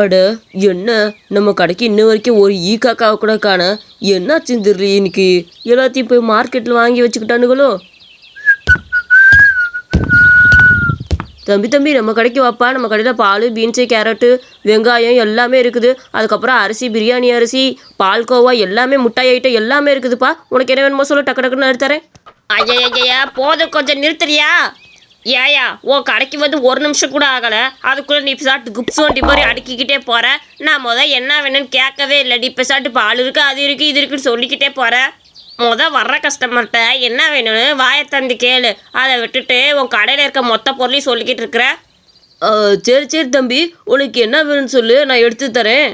அட என்ன? நம்ம கடைக்கு இன்ன வரைக்கும் ஒரு ஈ காக்காவை கூட காண. என்னாச்சுன்னு தெரியல இன்னைக்கு? எல்லாத்தையும் போய் மார்க்கெட்டில் வாங்கி வச்சுக்கிட்டானுங்களோ? தம்பி தம்பி நம்ம கடைக்கு வாப்பா. நம்ம கடையில் பால் பீன்ஸு கேரட்டு வெங்காயம் எல்லாமே இருக்குது. அதுக்கப்புறம் அரிசி பிரியாணி அரிசி பால்கோவா எல்லாமே முட்டாய் ஐட்டம் எல்லாமே இருக்குதுப்பா. உனக்கு என்ன வேணுமோ சொல்ல டக்கு டக்குன்னு நிறுத்தறேன் ஐயா ஐயா போதும். கொஞ்சம் நிறுத்துறியா? ஏயா உன் கடைக்கு வந்து ஒரு நிமிஷம் கூட ஆகலை. அதுக்குள்ளே நீ பிசாட்டு குப்ஸ் வண்டி மாதிரி அடுக்கிக்கிட்டே போகிற நான் முத என்ன வேணும்னு கேட்கவே இல்லை நீ பிசாட்டு பால் இருக்கு அது இருக்குது இது இருக்குன்னு சொல்லிக்கிட்டே போகிற முத வர்ற கஸ்டமர்கிட்ட என்ன வேணும்னு வாயை தந்து கேளு. அதை விட்டுட்டு உன் கடையில் இருக்க மொத்த பொருளையும் சொல்லிக்கிட்டு இருக்கிற. சரி சரி தம்பி. உனக்கு என்ன வேணும்னு சொல்லு நான் எடுத்து தரேன்.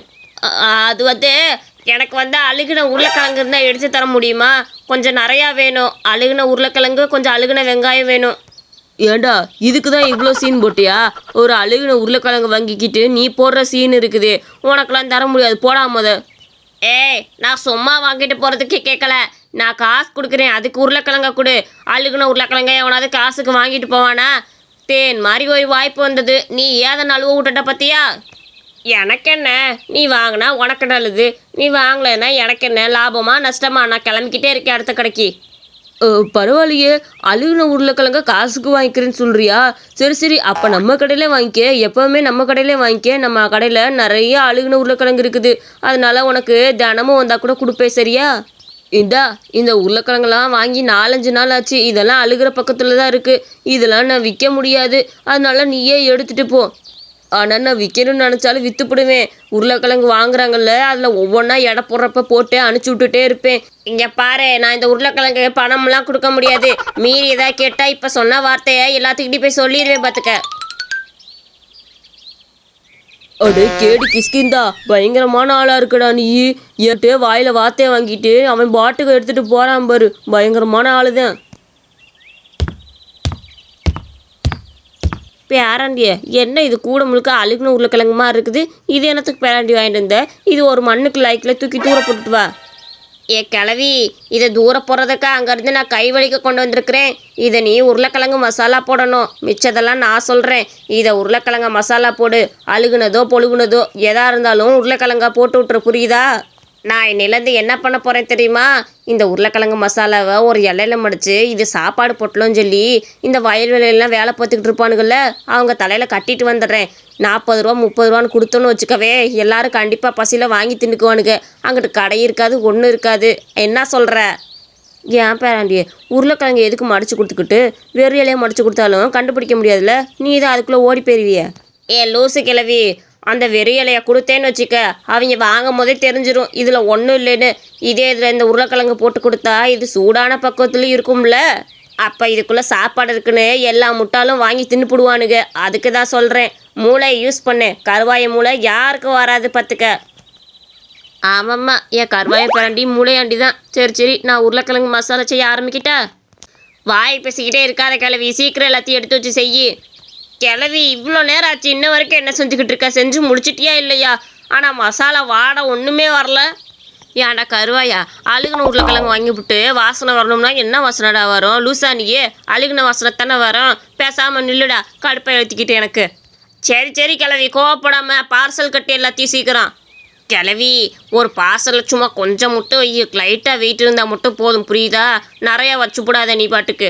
அது வந்து எனக்கு வந்து அழுகின உருளைக்கிழங்கு இருந்தால் எடுத்து தர முடியுமா? கொஞ்சம் நிறையா வேணும். அழுகின உருளைக்கிழங்கு கொஞ்சம் அழுகின வெங்காயம் வேணும். ஏண்டா இதுக்கு தான் இவ்வளோ சீன் போட்டியா? ஒரு அழுகின உருளைக்கிழங்கு வாங்கிக்கிட்டு நீ போடுற சீன் இருக்குது. உனக்கெல்லாம் தர முடியாது. போடாமத ஏய் நான் சும்மா வாங்கிட்டு போகிறதுக்கே கேட்கல நான் காசு கொடுக்குறேன். அதுக்கு உருளைக்கிழங்க கொடு. அழுகுன உருளைக்கிழங்க எவனாவது காசுக்கு வாங்கிட்டு போவானா? தேன் மாதிரி ஒரு வாய்ப்பு வந்தது. நீ ஏதை நழுவ விட்டுட்ட பத்தியா? எனக்கு என்ன நீ வாங்கினா உனக்கு நல்லது. நீ வாங்கலைன்னா எனக்கு என்ன லாபமா நஷ்டமா? நான் கிளம்பிக்கிட்டே இருக்கேன் அடுத்த கடைக்கு. பரவாயில்லையே. அழுகின உருளைக்கிழங்க காசுக்கு வாங்கிக்கிறேன்னு சொல்றியா? சரி சரி அப்போ நம்ம கடையிலே வாங்கிக்க. எப்போவுமே நம்ம கடையிலே வாங்கிக்க. நம்ம கடையில் நிறைய அழுகின உருளைக்கிழங்கு இருக்குது. அதனால உனக்கு தினமும் வந்தால் கூட கொடுப்பேன் சரியா? இந்தா இந்த உருளைக்கிழங்கெல்லாம் வாங்கி நாலஞ்சு நாள் ஆச்சு. இதெல்லாம் அழுகிற பக்கத்தில் தான் இருக்குது இதெல்லாம் நான் விற்க முடியாது. அதனால நீயே எடுத்துகிட்டு போ. ஆனால் நான் விற்கணும்னு நினச்சாலும் விற்றுப்பிடுவேன் உருளைக்கிழங்கு வாங்குறாங்கல்ல அதில் ஒவ்வொன்றா எடை போடுறப்ப போட்டு அனுப்பிச்சி விட்டுட்டே இருப்பேன். இங்கே பாரு நான் இந்த உருளைக்கிழங்கு பணம்லாம் கொடுக்க முடியாது. மீறி ஏதாவது கேட்டால் இப்போ சொன்ன வார்த்தையை எல்லாத்துக்கிட்டையும் போய் சொல்லிடுவேன் பார்த்துக்க அடே கேடி கிஸ்கிந்தா பயங்கரமான ஆளா இருக்குடா நீ. ஏட்டு வாயில வார்த்தையை வாங்கிட்டு அவன் பாட்டுக்கு எடுத்துட்டு போறான் பாரு. பயங்கரமான ஆளுதான். பேராண்டிய என்ன இது கூட முழுக்க அழுகுன உருளைக்கிழங்கு மாதிரி இருக்குது? இது என்னத்துக்கு பேராண்டி வாங்கிட்டு இருந்த இது ஒரு மண்ணுக்கு லைக்கில் தூக்கி தூர போட்டுட்டு வா. ஏ கிளவி இதை தூர போடுறதுக்கு அங்கேருந்து நான் கை வலிக்க கொண்டு வந்திருக்கிறேன். இதை நீ உருளைக்கிழங்கு மசாலா போடணும். மிச்சதெல்லாம் நான் சொல்கிறேன் இதை உருளைக்கிழங்க மசாலா போடு. அழுகுனதோ பொழுகுனதோ எதாக இருந்தாலும் உருளைக்கிழங்கா போட்டு விட்ரு புரியுதா? நான் இன்னிலேருந்து என்ன பண்ண போகிறேன் தெரியுமா? இந்த உருளைக்கிழங்கு மசாலாவை ஒரு இலையில மடித்து இது சாப்பாடு பொட்டலோன்னு சொல்லி இந்த வயல்வெளியெல்லாம் வேலை பார்த்துக்கிட்டு இருப்பானுங்கள்ல அவங்க தலையில் கட்டிட்டு வந்துடுறேன். நாற்பது ரூபா முப்பது ரூபான்னு கொடுத்தோன்னு வச்சுக்கவே எல்லாரும் கண்டிப்பாக பசியில் வாங்கி தின்னுக்குவானுங்க. அங்கிட்டு கடை இருக்காது ஒன்றும் இருக்காது. என்ன சொல்கிற ஏன் பேராண்டி உருளைக்கிழங்கு எதுக்கு மடிச்சு கொடுத்துக்கிட்டு வெறும் இலையை மடிச்சு கொடுத்தாலும் கண்டுபிடிக்க முடியாதுல்ல? நீ தான் அதுக்குள்ளே ஓடி போயிருவிய. ஏ லூசு கிழவி அந்த வெறும் இலையை கொடுத்தேன்னு வச்சுக்க அவங்க வாங்கும் போதே தெரிஞ்சிடும் இதில் ஒன்றும் இல்லைன்னு. இதே இதில் இந்த உருளைக்கிழங்கு போட்டு கொடுத்தா இது சூடான பக்குவத்துலேயும் இருக்கும்ல. அப்போ இதுக்குள்ளே சாப்பாடு இருக்குன்னு எல்லா முட்டாலும் வாங்கி தின்னுப்பிடுவானுங்க அதுக்கு தான் சொல்கிறேன் மூளையை யூஸ் பண்ணு. கருவாய மூளை யாருக்கும் வராது பார்த்துக்க ஆமாம்மா என் கருவாய பரண்டி மூளையாண்டி தான். சரி சரி நான் உருளைக்கிழங்கு மசாலா செய்ய ஆரம்பிக்கிட்டா? வாய் பேசிக்கிட்டே இருக்காத கிளவி சீக்கிரம் எல்லாத்தையும் எடுத்து வச்சு செய் கிளவி இவ்வளோ நேரம் ஆச்சு இன்ன வரைக்கும் என்ன செஞ்சுக்கிட்டு இருக்க? செஞ்சு முடிச்சிட்டியா இல்லையா? ஆனால் மசாலா வாடை ஒன்றுமே வரல. ஏன்டா கருவாயா? அழுகுன உருளைக்கிழங்கு வாங்கி விட்டு வாசனை வரணும்னா என்ன வாசனைடா வரும்? லூசா நீயே அழுகுன வாசனை தானே வரும்? பேசாமல் நில்லுடா கடுப்பை எழுத்திக்கிட்டு எனக்கு. சரி சரி கிளவி கோவப்படாம பார்சல் கட்டி எல்லாத்தையும் சீக்கிரம். கிளவி ஒரு பார்சலில் சும்மா கொஞ்சம் மட்டும் லைட்டாக வெயிட் இருந்தால் மட்டும் போதும் புரியுதா? நிறையா வச்சுப்படாத நீ பாட்டுக்கு.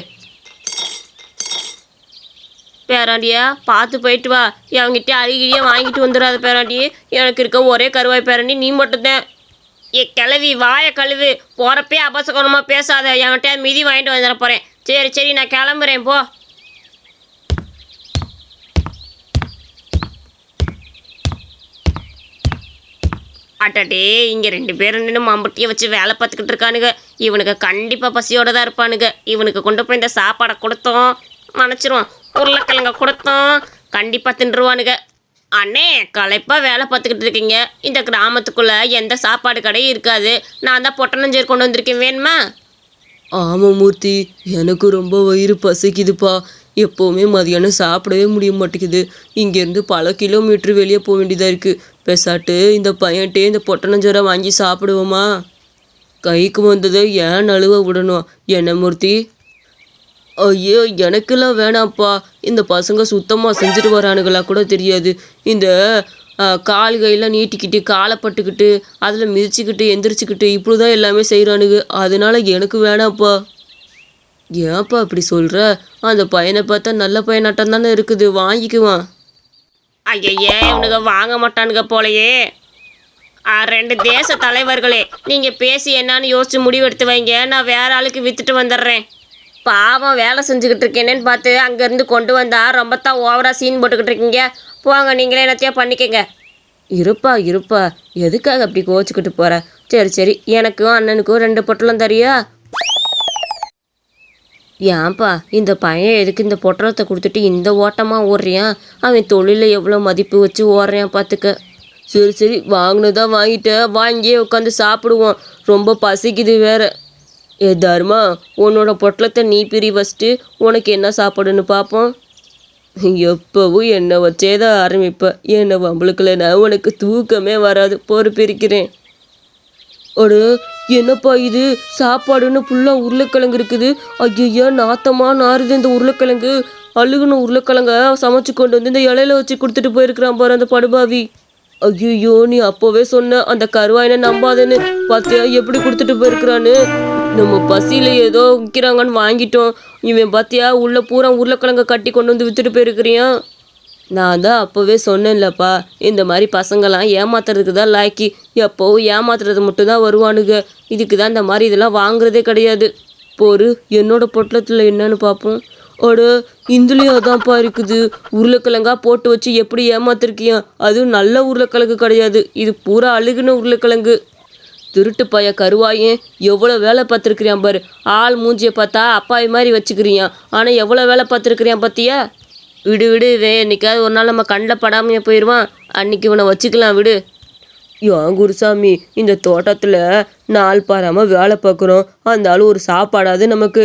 பேராண்டியா பார்த்து போயிட்டு வா. என்கிட்ட அழுகிரியே வாங்கிட்டு வந்துடாத பேராண்டி. எனக்கு இருக்க ஒரே கருவாய் பேராண்டி நீ மட்டும்தான். ஏ கிளவி வாயை கழுவு. போகிறப்பே அபசகனமாக பேசாத. என்கிட்ட மிதி வாங்கிட்டு வந்துட போகிறேன் சரி சரி நான் கிளம்புறேன் போ. அட்டடே இங்கே ரெண்டு பேரும் நின்று மம்பட்டியை வச்சு வேலை பார்த்துக்கிட்டு இருக்கானுங்க. இவனுக்கு கண்டிப்பாக பசியோடு தான் இருப்பானுங்க. இவனுக்கு கொண்டு போய் இந்த சாப்பாடை கொடுத்தோம். மனைச்சிருவான் உருளைக்கிழங்க கொடுத்தோம். கண்டிப்பாக தின்றுவானுங்க அண்ணே களைப்பாக வேலை பார்த்துக்கிட்டு இருக்கீங்க. இந்த கிராமத்துக்குள்ளே எந்த சாப்பாடு கடையும் இருக்காது. நான் தான் பொட்டனஞ்சேர் கொண்டு வந்திருக்கேன். வேணுமா? ஆமாம் மூர்த்தி. எனக்கு ரொம்ப வயிறு பசிக்குதுப்பா. எப்போவுமே மதியானம் சாப்பிடவே முடிய மாட்டேங்குது. இங்கேருந்து பல கிலோமீட்டர் வெளியே போக வேண்டியதாக இருக்குது பெசாட்டு இந்த பையன்ட்டே இந்த பொட்டணஞ்சோரை வாங்கி சாப்பிடுவோமா? கைக்கு வந்ததை ஏன் நழுவ விடணும்? என்ன மூர்த்தி? ஐயோ எனக்கெல்லாம் வேணாம்ப்பா. இந்த பசங்க சுத்தமாக செஞ்சுட்டு வரானுங்களா கூட தெரியாது. இந்த கால் கையெல்லாம் நீட்டிக்கிட்டு காலை பட்டுக்கிட்டு அதில் மிதிச்சுக்கிட்டு எந்திரிச்சுக்கிட்டு இப்படி தான் எல்லாமே செய்கிறானுங்க அதனால எனக்கு வேணாம்ப்பா. ஏன்ப்பா அப்படி சொல்கிற அந்த பையனை பார்த்தா நல்ல பையனாட்டம் தானே இருக்குது. வாங்கிக்குவான். ஐயையே இவனுங்க வாங்க மாட்டானுங்க போலையே. ரெண்டு தேச தலைவர்களே நீங்கள் பேசி என்னன்னு யோசிச்சு முடிவெடுத்து வைங்க. நான் வேற ஆளுக்கு வித்துட்டு வந்துடுறேன். பாவம் வேலை செஞ்சுக்கிட்டு இருக்கேனேன்னு பார்த்து அங்கேருந்து கொண்டு வந்தா ரொம்ப தான் ஓவராக சீன் போட்டுக்கிட்டு இருக்கீங்க போங்க நீங்களே என்னத்தையோ பண்ணிக்கங்க. இருப்பா இருப்பா. எதுக்காக அப்படி கோச்சிக்கிட்டு போகிற சரி சரி. எனக்கும் அண்ணனுக்கும் ரெண்டு பொட்டலம் தரியா? ஏன்பா இந்த பையன் எதுக்கு இந்த பொட்டலத்தை கொடுத்துட்டு இந்த ஓட்டமாக ஓடுறியான் அவன் தொழிலில் எவ்வளோ மதிப்பு வச்சு ஓடுறான் பார்த்துக்க. சரி சரி. வாங்கினதான் வாங்கிட்டு வாங்கியே உட்காந்து சாப்பிடுவோம். ரொம்ப பசிக்குது வேற. ஏ தர்மா உன்னோட பொட்டலத்தை நீ பிரி வச்சுட்டு உனக்கு என்ன சாப்பாடுன்னு பார்ப்போம் எப்போவும் என்னை வச்சே தான் ஆரம்பிப்பேன் என்னை வம்பளுக்கலைன்னா உனக்கு தூக்கமே வராது. பொறுப்பிருக்கிறேன். ஒரு என்னப்பா இது? சாப்பாடுன்னு ஃபுல்லாக உருளைக்கிழங்கு இருக்குது. ஐயோ நாத்தமாக நாறுது இந்த உருளைக்கிழங்கு. அழுகுன உருளைக்கிழங்க சமைச்சு கொண்டு வந்து இந்த இலையில வச்சு கொடுத்துட்டு போயிருக்கிறான் பாரு அந்த படுபாவி. ஐயோ நீ அப்போவே சொன்ன அந்த கருவாயினை நம்பாதேன்னு. பார்த்தியா எப்படி கொடுத்துட்டு போயிருக்கிறான்னு? நம்ம பசியில் ஏதோ விற்கிறாங்கன்னு வாங்கிட்டோம். இவன் பார்த்தியா உள்ளே பூரா உருளைக்கிழங்க கட்டி கொண்டு வந்து வித்துட்டு போயிருக்கிறியான் நான் தான் அப்போவே சொன்னேன்லப்பா இந்த மாதிரி பசங்களாம் ஏமாத்துறதுக்கு தான் லாய்க்கி எப்போவும் ஏமாத்துறது மட்டும் தான் வருவானுங்க. இதுக்கு தான் இந்த மாதிரி இதெல்லாம் வாங்குறதே கிடையாது. போரு என்னோட பொட்டலத்தில் என்னன்னு பார்ப்போம் அட இந்துலேயும் அதான்ப்பா இருக்குது. உருளைக்கிழங்கா போட்டு வச்சு எப்படி ஏமாத்திருக்கியா? அதுவும் நல்ல உருளைக்கிழங்கு கிடையாது. இது பூரா அழுகுன உருளைக்கிழங்கு. திருட்டு பைய கருவாயும் எவ்வளோ வேலை பார்த்துருக்கிறியான் பாரு. ஆள் மூஞ்சியை பார்த்தா அப்பாவி மாதிரி வச்சுக்கிறியான் ஆனால் எவ்வளோ வேலை பார்த்துருக்குறியான் பார்த்தியா விடு விடு வே என்னைக்காவது ஒரு நாள் நம்ம கண்ணில் படாமையே போயிடுவான். அன்னைக்கு இவனை வச்சுக்கலாம் விடு. ஏன் குருசாமி இந்த தோட்டத்தில் நாள் பாராமல் வேலை பார்க்குறோம். அந்த ஆள் ஒரு சாப்பாடாவது நமக்கு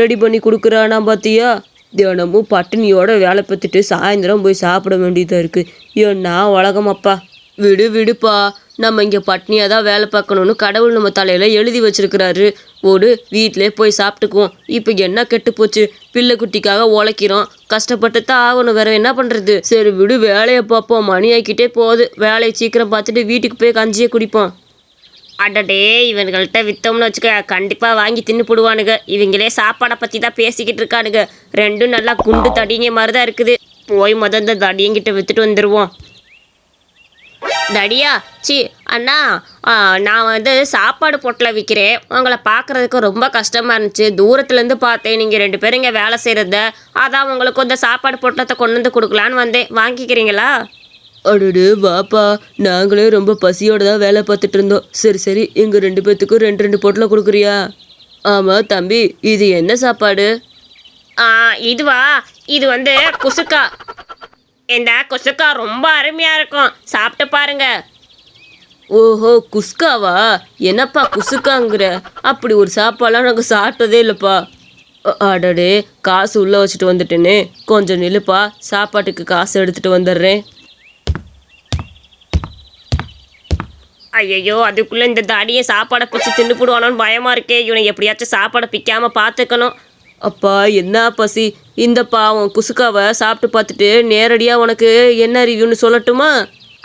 ரெடி பண்ணி கொடுக்குறானா பார்த்தியா தினமும் பட்டினியோட வேலை பார்த்துட்டு சாயந்தரம் போய் சாப்பிட வேண்டியதாக இருக்குது ஏன்னா உலகமப்பா விடு விடுப்பா. நம்ம இங்கே பட்னியாக தான் வேலை பார்க்கணும்னு கடவுள் நம்ம தலையில் எழுதி வச்சிருக்கிறாரு. ஓடு வீட்டிலே போய் சாப்பிட்டுக்குவோம். இப்போ என்ன கெட்டு போச்சு? பிள்ளை குட்டிக்காக உழைக்கிறோம். கஷ்டப்பட்டு தான் ஆகணும். வேற என்ன பண்ணுறது சரி விடு வேலையை பார்ப்போம். மணி ஆக்கிட்டே போகுது. வேலையை சீக்கிரம் பார்த்துட்டு வீட்டுக்கு போய் கஞ்சியை குடிப்போம். அடடே இவங்கள்ட்ட வித்தோம்னு வச்சுக்க. கண்டிப்பாக வாங்கி தின்னு போடுவானுங்க இவங்களே சாப்பாடை பற்றி தான் பேசிக்கிட்டு இருக்கானுங்க. ரெண்டும் நல்லா குண்டு தடிங்க மாதிரி தான் இருக்குது. போய் முத இந்த தடியங்கிட்ட வித்துட்டு வந்துடுவோம் தடியா சி அண்ணா நான் வந்து சாப்பாடு பொட்டலை விற்கிறேன் உங்களை பார்க்குறதுக்கு ரொம்ப கஷ்டமாக இருந்துச்சு. தூரத்துலேருந்து பார்த்தேன். நீங்கள் ரெண்டு பேரும் இங்கே வேலை செய்கிறத அதான் உங்களுக்கு இந்த சாப்பாடு பொட்டலத்தை கொண்டு வந்து கொடுக்கலான்னு வந்தேன். வாங்கிக்கிறீங்களா? அடடு வாப்பா. நாங்களே ரொம்ப பசியோட தான் வேலை பார்த்துட்டு இருந்தோம். சரி சரி. எங்கள் ரெண்டு பேர்த்துக்கும் ரெண்டு ரெண்டு பொட்டலை கொடுக்குறியா? ஆமாம் தம்பி இது என்ன சாப்பாடு? ஆ, இதுவா? இது வந்து குசுக்கா. இந்த குசுக்கா ரொம்ப அருமையாக இருக்கும். சாப்பிட்டு பாருங்க. ஓஹோ குஸ்காவா? என்னப்பா குசுக்காங்கிற அப்படி ஒரு சாப்பாடுலாம் நாங்கள் சாப்பிட்டதே இல்லைப்பா. அடடே காசு உள்ளே வச்சுட்டு வந்துட்டேன்னு கொஞ்சம் நில்லுப்பா சாப்பாட்டுக்கு காசு எடுத்துகிட்டு வந்துடுறேன். ஐயையோ அதுக்குள்ளே இந்த தாடியை சாப்பாடை பிச்சு தின்னு போடுவானோன்னு பயமாக இருக்கே. இவனை எப்படியாச்சும் சாப்பாடை பிக்காமல் பார்த்துக்கணும். அப்பா என்ன பசி? இந்த பாவம் குசுக்காவை சாப்பிட்டு பார்த்துட்டு நேரடியாக உனக்கு என்ன ரிவ்யூன்னு சொல்லட்டுமா?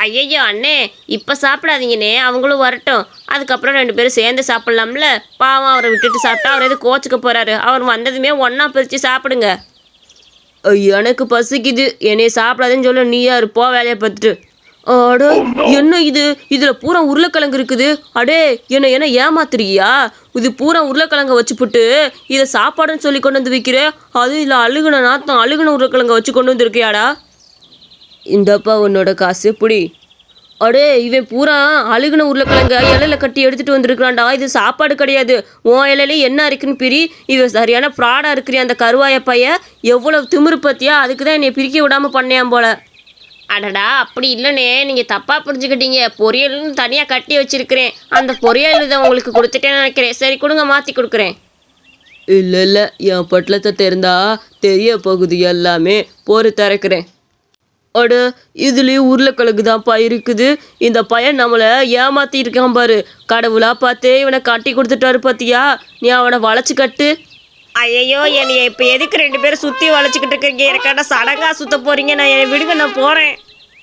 ஐயையோ அண்ணே இப்போ சாப்பிடாதீங்கண்ணே அவங்களும் வரட்டும். அதுக்கப்புறம் ரெண்டு பேரும் சேர்ந்து சாப்பிட்லாம்ல? பாவம் அவரை விட்டுட்டு சாப்பிட்டா அவர் எது கோச்சுக்க போகிறாரு அவர் வந்ததுமே ஒன்றா பிரித்து சாப்பிடுங்க. எனக்கு பசிக்குது. என்னைய சாப்பிடாதேன்னு சொல்ல நீ யாரு போ வேலையை பார்த்துட்டு. அட என்ன இது? இதில் பூரா உருளைக்கிழங்கு இருக்குது. அடே என்ன என்ன ஏமாத்துறியா? இது பூரா உருளைக்கிழங்க வச்சுப்புட்டு இதை சாப்பாடுன்னு சொல்லி கொண்டு வந்து விற்கிற அதுவும் இல்லை அழுகுன நாத்தம் அழுகுன உருளைக்கிழங்க வச்சு கொண்டு வந்துருக்கியாடா? இந்தப்பா உன்னோட காசு புடி. அடே இவன் பூரா அழுகுன உருளைக்கிழங்க இலையில கட்டி எடுத்துட்டு வந்திருக்கிறான்டா. இது சாப்பாடு கிடையாது. உன் இலையில என்ன இருக்குன்னு பிரி. இவன் சரியான ஃப்ராடாக இருக்கிறியா அந்த கருவாய பைய எவ்வளவு திமிரு பத்தியா அதுக்கு தான் என்னை பிரிக்க விடாமல் பண்ணேன் போல. அடடா அப்படி இல்லைண்ணே நீங்கள் தப்பாக புரிஞ்சுக்கிட்டீங்க. பொரியல்னு தனியாக கட்டி வச்சுருக்கிறேன். அந்த பொரியல் இதை உங்களுக்கு கொடுத்துட்டேன்னு நினைக்கிறேன். சரி கொடுங்க மாற்றி கொடுக்குறேன். இல்லை இல்லை என் பட்டலத்தை தெரிந்தா தெரிய போகுது எல்லாமே. போரு திறக்கிறேன். அட இதுலேயும் உருளைக்கிழங்கு தான்ப்பா இருக்குது. இந்த பையன் நம்மளை ஏமாற்றி இருக்கான் பாரு. கடவுளாக பார்த்தே இவனை கட்டி கொடுத்துட்டாரு பார்த்தியா நீ அவனை வளைச்சு கட்டு. ஐயோ என்னைய இப்போ எதுக்கு ரெண்டு பேரும் சுற்றி வளைச்சிக்கிட்டு இருக்கீங்க? எனக்காட்ட சடங்காக சுத்த போகிறீங்க நான் என்னை விடுங்க நான் போகிறேன்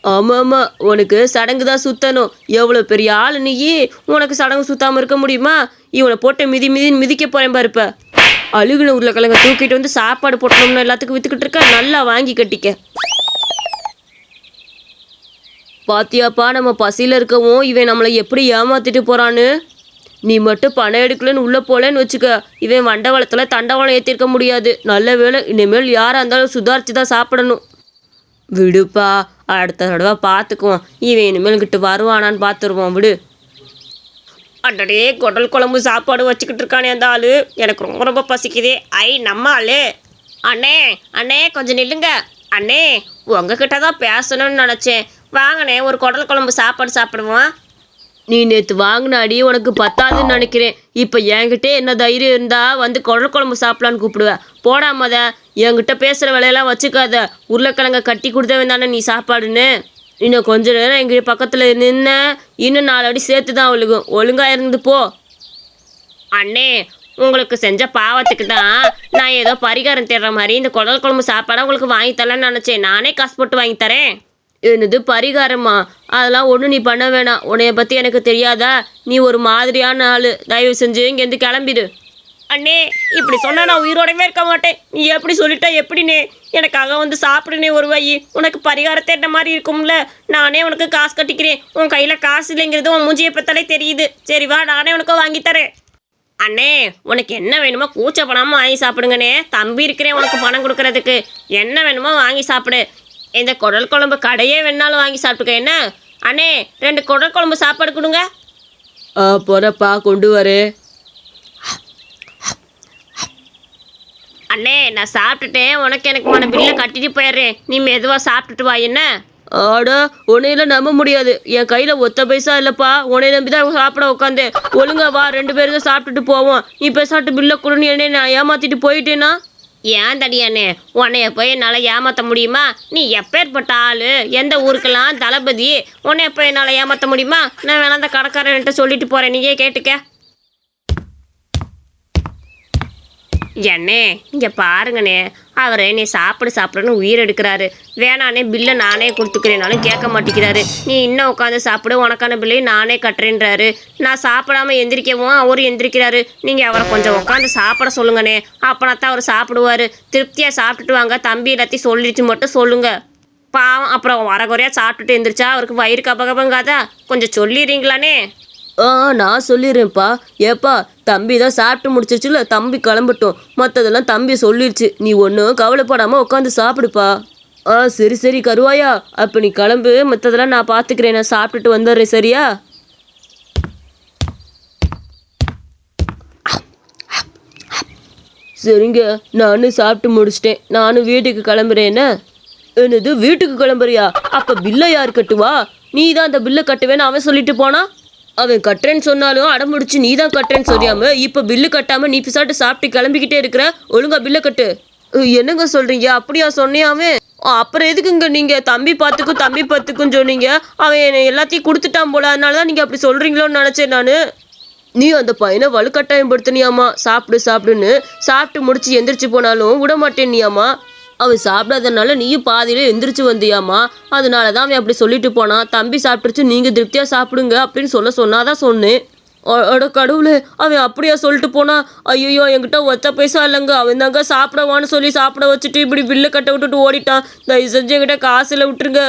ஆமாம்மா உனக்கு சடங்கு தான் சுத்தணும். எவ்வளோ பெரிய ஆள் நீ? உனக்கு சடங்கு சுத்தாமல் இருக்க முடியுமா? இவனை போட்டு மிதி மிதின்னு மிதிக்க போகிறேன் பாருப்ப அழுகுன உருளைக்கிழங்க தூக்கிட்டு வந்து சாப்பாடு போட்டோம்னு எல்லாத்துக்கும் விற்றுக்கிட்டு இருக்க நல்லா வாங்கி கட்டிக்க. பாத்தியாப்பா நம்ம பசியில் இருக்கவும் இவன் நம்மளை எப்படி ஏமாத்திட்டு போகிறான்னு நீ மட்டும் பணம் எடுக்கலன்னு உள்ளே போலேன்னு வச்சுக்க. இவன் வண்டவளத்தில் தண்டவாளம் ஏற்றிருக்க முடியாது. நல்ல வேலை இனிமேல் யாராக இருந்தாலும் சுதாரிச்சு தான் சாப்பிடணும். விடுப்பா அடுத்த தடவை பார்த்துக்குவோம் இவன் இனிமேல் கிட்ட வருவானான்னு பார்த்துருவோம் விடு. அடடே குடல் குழம்பு சாப்பாடு வச்சுக்கிட்டு இருக்கானே அந்த ஆள். எனக்கு ரொம்ப ரொம்ப பசிக்குதே. ஐ நம்ம ஆளு. அண்ணே அண்ணே கொஞ்சம் நில்லுங்க. அண்ணே உங்ககிட்ட தான் பேசணும்னு நினச்சேன். வாங்கண்ணே ஒரு குடல் குழம்பு சாப்பாடு சாப்பிடுவோம். நீ நேற்று வாங்கின அடி உனக்கு பத்தாதுன்னு நினைக்கிறேன். இப்போ என்கிட்ட என்ன தைரியம் இருந்தால் வந்து குழல் குழம்பு சாப்பிடலான்னு கூப்பிடுவேன் போடாமத என்கிட்ட பேசுகிற வேலையெல்லாம் வச்சுக்காத. உருளைக்கிழங்க கட்டி கொடுத்தவன் தானே நீ சாப்பாடுன்னு. இன்னும் கொஞ்ச நேரம் எங்கள் பக்கத்தில் நின்ன இன்னும் நாலு அடி சேர்த்து தான் ஒழுகும். ஒழுங்காக இருந்து போ. அண்ணே உங்களுக்கு செஞ்ச பாவத்துக்கு தான் நான் ஏதோ பரிகாரம் தேடுற மாதிரி இந்த குடல் குழம்பு சாப்பாடை உங்களுக்கு வாங்கி தரலான்னு நினச்சேன். நானே காசு போட்டு வாங்கி தரேன். என்னது பரிகாரமா? அதெல்லாம் ஒன்றும் நீ பண்ண வேணாம். உன்னைய பற்றி எனக்கு தெரியாதா? நீ ஒரு மாதிரியான ஆள். தயவு செஞ்சு இங்கேருந்து கிளம்பிடு. அண்ணே இப்படி சொன்னால் நான் உயிரோடவே இருக்க மாட்டேன். நீ எப்படி சொல்லிட்டா எப்படிண்ணே எனக்காக வந்து சாப்பிடுனே ஒரு வை உனக்கு பரிகாரம் தேடின மாதிரி இருக்கும்ல. நானே உனக்கு காசு கட்டிக்கிறேன். உன் கையில் காசு இல்லைங்கிறது உன் மூஞ்சியை பார்த்தாலே தெரியுது. சரி வா நானே உனக்கு வாங்கித்தரேன் அண்ணே உனக்கு என்ன வேணுமோ கூச்சப்படாமல் வாங்கி சாப்பிடுங்கண்ணே. தம்பி இருக்கிறேன் உனக்கு பணம் கொடுக்கறதுக்கு. என்ன வேணுமோ வாங்கி சாப்பிடு. இந்த குடல் குழம்பு கடையே வேணாலும் வாங்கி சாப்பிட்டுக்க. என்ன? அண்ணே ரெண்டு குடல் குழம்பு சாப்பாடு கொடுங்க. ஆ போகிறப்பா கொண்டு வரே. அண்ணே நான் சாப்பிட்டுட்டேன். உனக்கு எனக்கு மன பில்லை கட்டிட்டு போயிடுறேன். நீ மெதுவாக சாப்பிட்டுட்டு வா என்ன? ஆடா உன்னையெல்லாம் நம்ப முடியாது. என் கையில் ஒத்த பைசா இல்லைப்பா. உன்னை நம்பி தான் சாப்பிட உட்காந்து ஒழுங்கா வா ரெண்டு பேரும் தான் சாப்பிட்டுட்டு போவோம். நீ பேசாட்டு பில்லை கொடுன்னு என்ன நான் ஏமாத்திட்டு போயிட்டேனா? ஏன் தடியானே உன்னைய போய் என்னால் ஏமாற்ற முடியுமா? நீ எப்பேற்பட்ட ஆள்? எந்த ஊருக்கெல்லாம் தளபதி? உன்னைய போய் என்னால் ஏமாற்ற முடியுமா? நான் வேணா அந்த கடைக்காரன்ட்ட சொல்லிட்டு போகிறேன் நீயே கேட்டுக்க. என்னே இங்கே பாருங்கண்ணே. அவர் நீ சாப்பிடு சாப்பிடுன்னு உயிர் எடுக்கிறாரு. வேணானே பில்லை நானே கொடுத்துக்கிறேனாலும் கேட்க மாட்டேங்கிறாரு. நீ இன்னும் உட்காந்து சாப்பிடு உனக்கான பில்லையும் நானே கட்டுறேன்றாரு. நான் சாப்பிடாம எந்திரிக்கவும் அவர் எந்திரிக்கிறாரு. நீங்கள் அவரை கொஞ்சம் உட்காந்து சாப்பிட சொல்லுங்கண்ணே. அப்போனா தான் அவர் சாப்பிடுவார். திருப்தியாக சாப்பிட்டுட்டு வாங்க. தம்பி எல்லாத்தையும் சொல்லிடுச்சு மட்டும் சொல்லுங்கள் பாவம் அப்புறம் வரகுறையாக சாப்பிட்டுட்டு எந்திரிச்சா அவருக்கு வயிறு கபகபங்காதா? கொஞ்சம் சொல்லிடுறீங்களாண்ணே? ஆ நான் சொல்லிடுறேன்ப்பா. ஏப்பா தம்பி தான் சாப்பிட்டு முடிச்சிருச்சுல தம்பி கிளம்பட்டும். மற்றதெல்லாம் தம்பி சொல்லிடுச்சு நீ ஒன்றும் கவலைப்படாமல் உட்காந்து சாப்பிடுப்பா. ஆ சரி சரி கருவாயா. அப்போ நீ கிளம்பு. மற்றதெல்லாம் நான் பார்த்துக்கிறேன் நான் சாப்பிட்டுட்டு வந்துடுறேன் சரியா? சரிங்க நானும் சாப்பிட்டு முடிச்சிட்டேன். நானும் வீட்டுக்கு கிளம்புறேன்னு என்னது வீட்டுக்கு கிளம்புறியா? அப்போ பில்லை யார் கட்டுவா நீ தான் அந்த பில்லை கட்டுவேன்னு அவன் சொல்லிட்டு போனா? அவன் கட்டுறேன்னு சொன்னாலும் அடம்பிடிச்சு நீ தான் கட்டுறேன்னு சொல்லாம இப்ப பில்லு கட்டாம நீ பிசாட்டு சாப்பிட்டு கிளம்பிக்கிட்டே இருக்கிற? ஒழுங்கா பில்லை கட்டு. என்னங்க சொல்றீங்க? அப்படியா சொன்னியா அவன். அஹ், அப்புறம் எதுக்குங்க நீங்க? தம்பி பார்த்துக்கும் தம்பி பார்த்துக்கும் சொன்னீங்க. அவன் என்னை எல்லாத்தையும் கொடுத்துட்டான் போல. அதனால தான் நீங்க அப்படி சொல்றீங்களோன்னு நினைச்சேன் நான். நீ அந்த பையனை வலுக்கட்டாயப்படுத்தினியாமா சாப்பிடு சாப்பிடுன்னு. சாப்பிட்டு முடிச்சு எந்திரிச்சு போனாலும் விட மாட்டேனியாமா அவன் சாப்பிடாதனால நீயும் பாதியிலே எந்திரிச்சு வந்தியாமா அதனால தான் அவன் அப்படி சொல்லிட்டு போனான் தம்பி சாப்பிட்டுருச்சு நீங்கள் திருப்தியாக சாப்பிடுங்க அப்படின்னு சொல்ல சொன்னாதான் சொன்னேன். அட கடவுளே அவன் அப்படியா சொல்லிட்டு போனா. ஐயோ என்கிட்ட ஒத்த பைசா இல்லைங்க. அவன் தாங்க சாப்பிடவான்னு சொல்லி சாப்பிட வச்சுட்டு இப்படி பில்லு கட்ட விட்டுட்டு ஓடிட்டான். தயவு செஞ்சு என்கிட்ட காசுல விட்டுருங்க.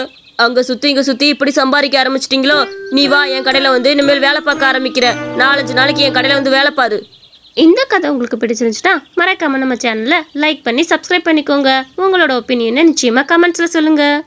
அங்கே சுற்றி இங்கே சுற்றி இப்படி சம்பாதிக்க ஆரம்பிச்சிட்டிங்களோ? நீ வா என் கடையில் வந்து இனிமேல் வேலை பார்க்க ஆரம்பிக்கிற. நாலஞ்சு நாளைக்கு என் கடையில் வந்து வேலை பாரு. இந்த கதை உங்களுக்கு பிடிச்சிருந்துச்சுன்னா மறக்காமல் நம்ம சேனலை லைக் பண்ணி சப்ஸ்கிரைப் பண்ணிக்கோங்க. உங்களோட ஒப்பீனியனை நிச்சயமாக கமெண்ட்ஸில் சொல்லுங்கள்